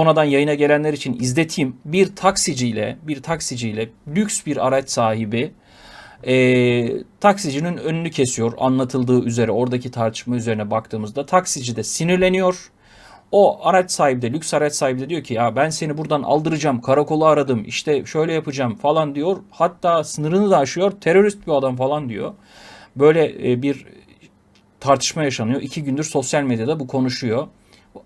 Sonradan yayına gelenler için izleteyim. Bir taksiciyle, bir taksiciyle lüks bir araç sahibi e, taksicinin önünü kesiyor. Anlatıldığı üzere oradaki tartışma üzerine baktığımızda taksici de sinirleniyor. O araç sahibi de lüks araç sahibi de diyor ki ya ben seni buradan aldıracağım karakolu aradım işte şöyle yapacağım falan diyor. Hatta sınırını da aşıyor terörist bir adam falan diyor. Böyle e, bir tartışma yaşanıyor. İki gündür sosyal medyada bu konuşuyor.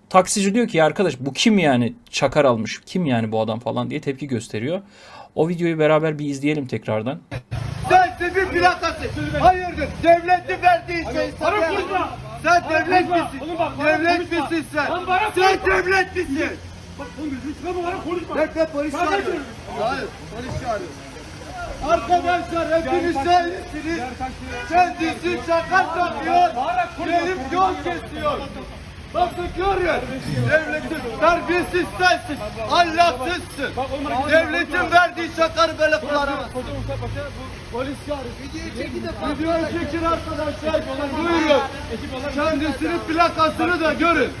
Taksici diyor ki ya arkadaş bu kim yani çakar almış kim yani bu adam falan diye tepki gösteriyor. O videoyu beraber bir izleyelim tekrardan. Sen sivil plakası. Hayırdır? Devletin verdiği şey sana. Konuşma. Sen devlet misin? Devlet misin sen? Sen devlet misin? Bak oğlum çıkarma bana konuşma. Bekle polis çağırıyor. Hayır polis çağırıyor. Arkadaşlar hepiniz değilsiniz. Kendisi şaka takıyor. Gelip yol kesiyor. Bakın görün. Devletin terbiyesiz sensin. Ahlaksızsın. Devletin verdiği şakarı böyle kullanamazsın. Polis çağırıyor. Videoyu çekin arkadaşlar. Buyurun. Kendisinin plakasını da görün.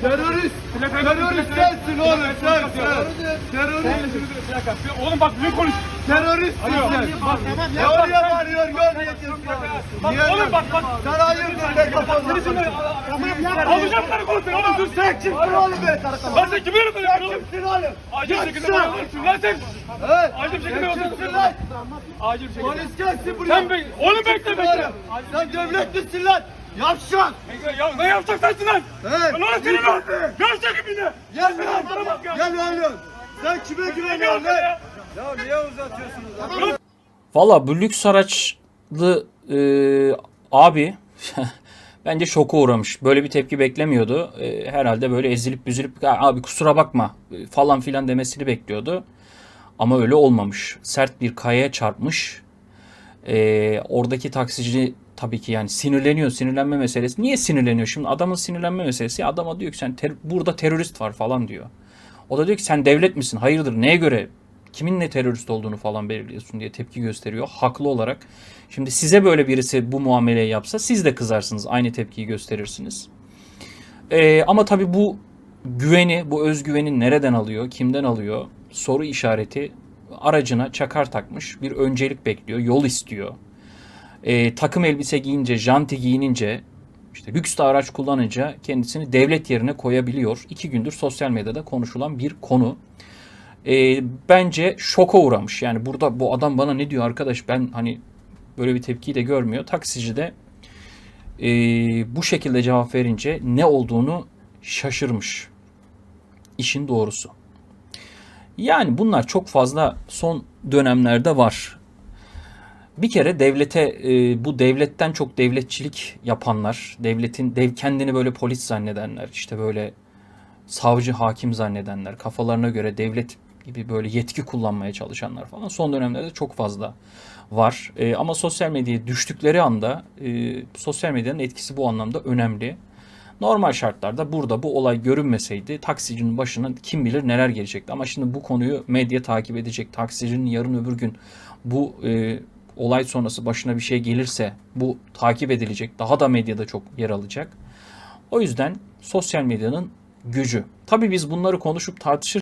Terörist. Terörist sensin oğlum sen sen. Terörist. Oğlum bak ne konuş. Teröristsin sen. Ne oraya varıyor görmeyeceğiz. Bak oğlum bak bak. Sen hayırdır be kafanı. Alacağım sana konuşsun oğlum dur sen kim? Dur oğlum be. Lan sen kimi böyle oğlum? Kimsin oğlum? Acil şekilde Kimsin? konuşsun lan sen. Acil şekilde sen kimsin lan? Acil şekilde. Polis gelsin buraya. Sen be oğlum bekle bekle. Sen devlet misin lan? Yavşak. Ya ne yapacak sensin lan? Hey. Lan senin lan. Görsek kimine? Gel lan. Gel oğlum. Sen kime güveniyorsun lan? Ya niye uzatıyorsunuz lan? Valla bu lüks araçlı e, abi bence şoka uğramış. Böyle bir tepki beklemiyordu. E, herhalde böyle ezilip büzülüp "Ya abi kusura bakma e, falan filan demesini bekliyordu. Ama öyle olmamış. Sert bir kayaya çarpmış. E, oradaki taksici tabii ki yani sinirleniyor. Sinirlenme meselesi. Niye sinirleniyor? Şimdi adamın sinirlenme meselesi. Adama diyor ki sen ter- burada terörist var falan diyor. O da diyor ki sen devlet misin? Hayırdır? Neye göre? Kimin ne terörist olduğunu falan belirliyorsun diye tepki gösteriyor. Haklı olarak. Şimdi size böyle birisi bu muameleyi yapsa siz de kızarsınız. Aynı tepkiyi gösterirsiniz. Ee, ama tabii bu güveni, bu özgüveni nereden alıyor? Kimden alıyor? Soru işareti aracına çakar takmış. Bir öncelik bekliyor. Yol istiyor. Ee, takım elbise giyince, janti giyinince işte lüks de araç kullanınca kendisini devlet yerine koyabiliyor. İki gündür sosyal medyada konuşulan bir konu. Ee, bence şoka uğramış. Yani burada bu adam bana ne diyor arkadaş ben hani böyle bir tepkiyi de görmüyor. Taksici de e, bu şekilde cevap verince ne olduğunu şaşırmış. İşin doğrusu. Yani bunlar çok fazla son dönemlerde var. Bir kere devlete e, bu devletten çok devletçilik yapanlar, devletin dev kendini böyle polis zannedenler, işte böyle savcı hakim zannedenler, kafalarına göre devlet gibi böyle yetki kullanmaya çalışanlar falan son dönemlerde çok fazla var. E, ama sosyal medyaya düştükleri anda e, sosyal medyanın etkisi bu anlamda önemli. Normal şartlarda burada bu olay görünmeseydi taksicinin başına kim bilir neler gelecekti. Ama şimdi bu konuyu medya takip edecek. Taksicinin yarın öbür gün bu e, olay sonrası başına bir şey gelirse bu takip edilecek. Daha da medyada çok yer alacak. O yüzden sosyal medyanın gücü. Tabii biz bunları konuşup tartışır